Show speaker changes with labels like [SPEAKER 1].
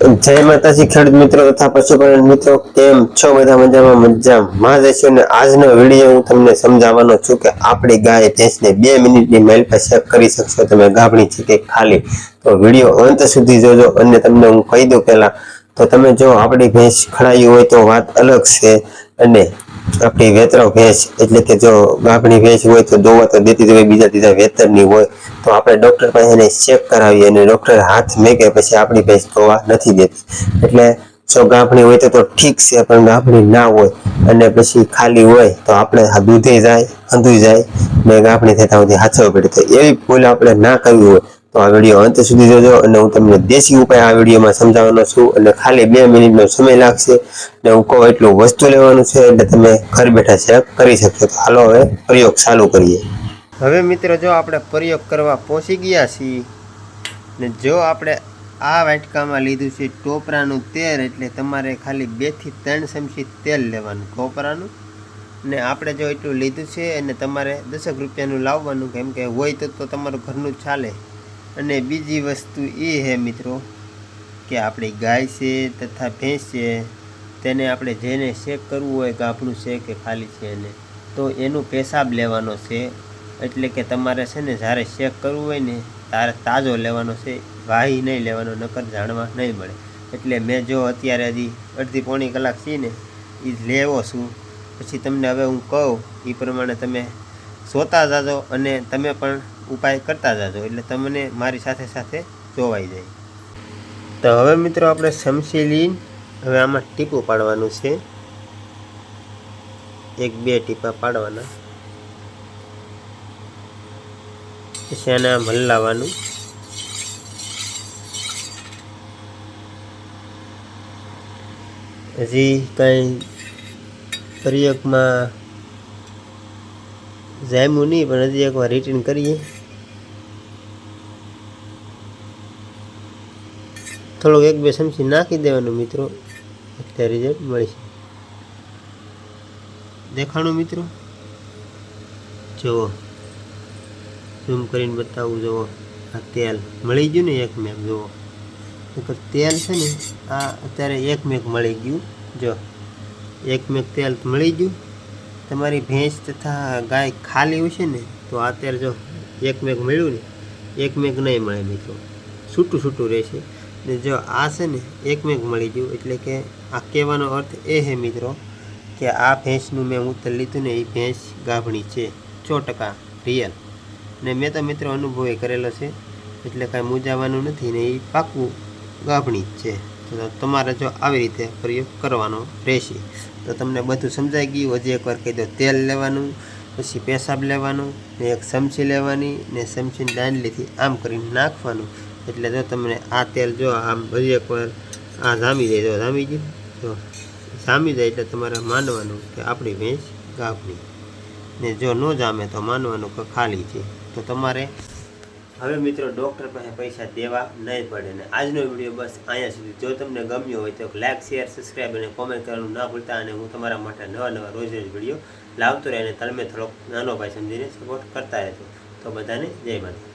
[SPEAKER 1] જય માતાજી ખેડૂત મિત્રો તથા પશુપાલન મિત્રો, કેમ છો બધા મજામાં? મજામાં. જ હશો ને આજનો વીડિયો હું તમને સમજાવવાનો છું કે આપણી ગાય ભેંસને બે મિનિટની માઇલ પર ચેક કરી શકશો. તમે ગાભણી છે કે ખાલી? તો વીડિયો અંત સુધી જોજો અને તમને હું કહી દઉં પહેલા, તો તમે જો આપણી ભેંસ ખડાઈ હોય તો વાત અલગ છે અને આપણી વેતરો ભેંસ, એટલે કે જો ગાભણી ભેંસ હોય તો દોવા તો દેતી હોય, બીજા દીધા વેતરની હોય, તો આપણે ડૉક્ટર પાસે એને ચેક કરાવીએ અને ડૉક્ટર હાથ મેકે પછી આપણી ભેંસ દોવા નથી દેતી. એટલે જો ગાભણી હોય તો ઠીક છે, પણ ગાંભણી ના હોય અને પછી ખાલી હોય, તો આપણે દૂધે જાય અંધુઈ જાય, ને ગાભણી થતા સુધી હાથો પડે. તો એવી ભૂલ આપણે ના કરવી હોય. તો આ વીડિયો અંત સુધી જોજો અને હું તમને દેશી ઉપાય આ વિડીયોમાં સમજાવવાનો છું અને ખાલી બે મિનિટનો સમય લાગશે ને હું કહું એટલું વસ્તુ લેવાનું છે એટલે તમે ઘર બેઠા ચેક કરી શકશો. તો હાલો હવે પ્રયોગ ચાલુ કરીએ. હવે મિત્રો જો આપણે પ્રયોગ કરવા પહોંચી ગયા છીએ ને જો આપણે આ વાટકામાં લીધું છે ટોપરાનું તેલ એટલે તમારે ખાલી બેથી ત્રણ ચમચી તેલ લેવાનું ટોપરાનું. ને આપણે જો એટલું લીધું છે અને તમારે દસેક રૂપિયાનું લાવવાનું, કેમ કે હોય તો તમારું ઘરનું ચાલે. અને બીજી વસ્તુ એ છે મિત્રો કે આપણી ગાય છે તથા ભેંસ છે, તેને આપણે જેને ચેક કરવું હોય ગાભણું છે કે ખાલી છે એને. તો એનું પેશાબ લેવાનો છે, એટલે કે તમારે છે ને જ્યારે ચેક કરવું હોય ને ત્યારે તાજો લેવાનો છે, વાહી નહીં લેવાનો, નકર જાણવા નહીં મળે. એટલે મેં જો અત્યારે હજી અડધી પોણી કલાક છે ને એ લેવો છું. પછી તમને હવે હું કહું એ પ્રમાણે તમે સોતા જાજો અને તમે પણ ઉપાય કરતા જાજો, એટલે તમને મારી સાથે સાથે જોવાઈ જાય. તો હવે મિત્રો આપણે સમસી લઈને હવે આમાં ટીપું પાડવાનું છે. એક, બે ટીપા પાડવાના. પછી આને આમ હલાવવાનું. હજી કંઈ પ્રયોગમાં જામ્યું નહીં, પણ હજી એકવાર રિટર્ન કરીએ. થોડોક એક બે ચમચી નાખી દેવાનું મિત્રો. એટલે રિઝલ્ટ મળશે દેખાણું મિત્રો? જુઓ. ઝૂમ કરીને બતાવું, જુઓ. આ તેલ મળી ગયું ને એક મેક, જુઓ. તેલ છે ને, આ અત્યારે એક મેક મળી ગયું. જો, એક મેક તેલ મળી ગયું. તમારી ભેંસ તથા ગાય ખાલી હશે ને, તો અત્યારે જો એક મેક મળ્યું ને, એક મેક નહીં મળે મિત્રો. છૂટું છૂટું રહેશે. ને જો આ છે ને એક મેક મળી ગયું, એટલે કે આ કહેવાનો અર્થ એ છે મિત્રો કે આ ભેંસનું મેં ઉત્તર લીધું ને એ ભેંસ ગાભણી છે, સો ટકા રિયલ ને મેં તો મિત્રો અનુભવે કરેલો છે, એટલે કાંઈ મૂંઝાવાનું નથી ને એ પાકું ગાભણી જ છે. તો તમારે જો આવી રીતે પ્રયોગ કરવાનો રહેશે. તો તમને બધું સમજાઈ ગયું, હજી એકવાર કહી દો, તેલ લેવાનું, પછી પેશાબ લેવાનું, ને એક ચમચી લેવાની, ને ચમચીની દાંડલીથી આમ કરીને નાખવાનું. એટલે જો તમને આ તેલ જો આમ હજી એકવાર આ જામી જાય, જો જામી જાય જો જામી જાય એટલે તમારે માનવાનું કે આપણી ભેંસ ગાભણી ને જો ન જામે તો માનવાનું કે ખાલી છે. તો તમારે હવે મિત્રો ડૉક્ટર પાસે પૈસા દેવા નહીં પડે ને આજનો વીડિયો બસ અહીંયા સુધી. જો તમને ગમ્યો હોય તો લાઇક શેર સબસ્ક્રાઈબ અને કોમેન્ટ કરવાનું ના ભૂલતા અને હું તમારા માટે નવા નવા રોજ રોજ વીડિયો લાવતો રહે અને તમે થોડોક નાનો ભાઈ સમજીને સપોર્ટ કરતા રહેશો તો બધાને જય માતા